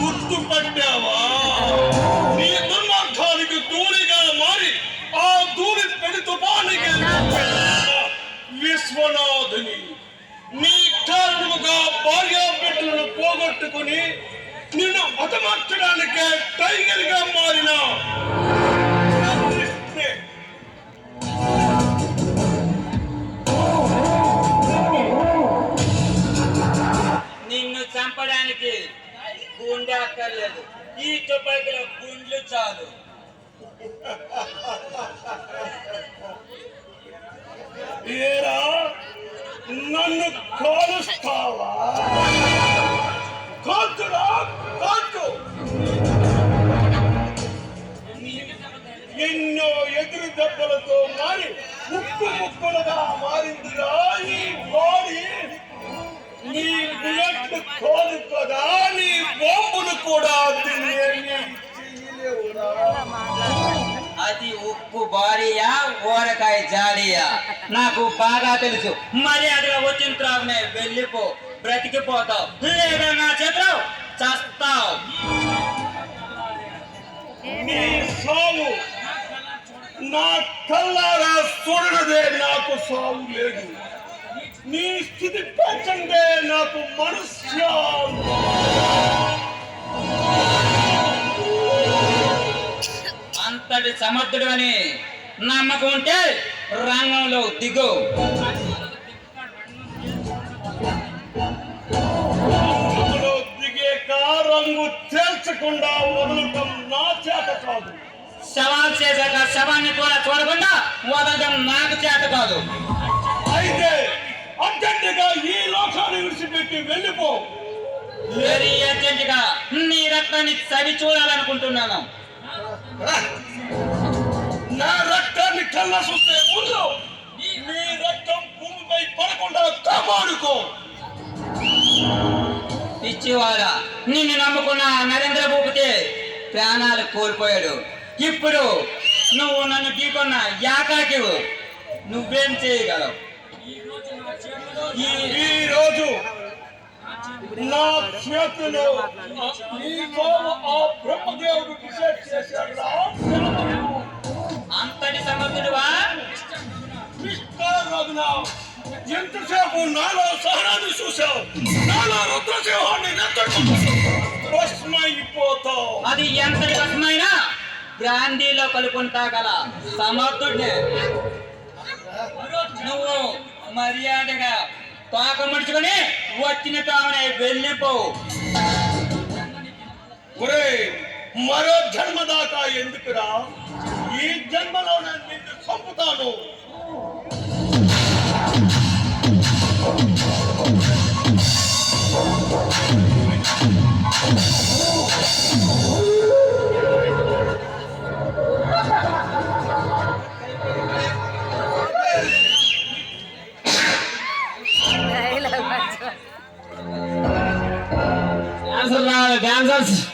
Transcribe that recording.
గుర్తుపట్టావా? నీ దుర్మార్గానికి దూరిగా మారి ఆ దూరి పెళ్ళి తుపానికి విశ్వనాథుని నీ కారణముగా భార్యా బిడ్డలను పోగొట్టుకుని నిన్ను హతమార్చడానికే టైగర్గా మారిన. గుండె అక్కర్లేదు ఈ తుపాకీలో గుండ్లు చాలు. ఏరా నన్ను కాలుస్తావా? కాల్చురా కాల్చు. ఎన్నో ఎదురు దెబ్బలతో మారి ముక్కు ముక్కులుగా మారిందిరా ఈ బాడీ. నీ బుల్లెట్ కోలుకోదా బారియా ఊరకాయ జాడియా నాకు బాగా తెలుసు. మర్యాదగా వచ్చిన త్రాగునే వెళ్ళిపో బ్రతికిపోతావు. లేదా నా చేతిలో చస్తావు. నీ సావు నా కల్లారా చూడనదే నాకు సావు లేదు. నీ స్థితి పెంచండే నాకు మనశ్శాంతి అంతటి సమర్థుడు అని నమ్మకం ఉంటే రంగంలో దిగు. రంగు తేల్చకుండా వదలటం నా చేత కాదు. సవాల్ చేశాక శవాన్ని కూడా చూడకుండా వదలడం నాకు చేత కాదు. అయితే అర్జెంటుగా ఈ లోకాన్ని విడిచిపెట్టి వెళ్ళిపో. వెరీ అర్జెంట్గా నీ రక్తాన్ని చవి చూడాలనుకుంటున్నాను. నా రక్తాన్ని కళ్ళ చూస్తే ముందు నీ రక్తం భూమిపై పడకుండా కాపాడుకో. పిచ్చివాడ నిన్ను నమ్ముకున్న నరేంద్ర భూపతి ప్రాణాలు కోల్పోయాడు. ఇప్పుడు నువ్వు నన్ను ఢీకొన్న యాకాకివు. నువ్వేం చేయగలవు? ఈ- రోజు నా చేతిలో నీ బావ ఆ బ్రహ్మదేవుడు డిసైడ్ చేశాడు. ఎంతసేపు నాలో సహనాన్ని చూసావు నాలో రుద్రసింహాన్ని భస్మైపోతావు. అది ఎంతటి కష్టమైనా బ్రాందీలో కలుపుకుంటా గల సమర్థుడిని. నువ్వు మర్యాదగా తోక ముడుచుకొని వచ్చిన తామనే వెళ్ళిపో. ఒరే మరో జన్మ దాకా ఎందుకురా? ఈ జన్మలో Kansas.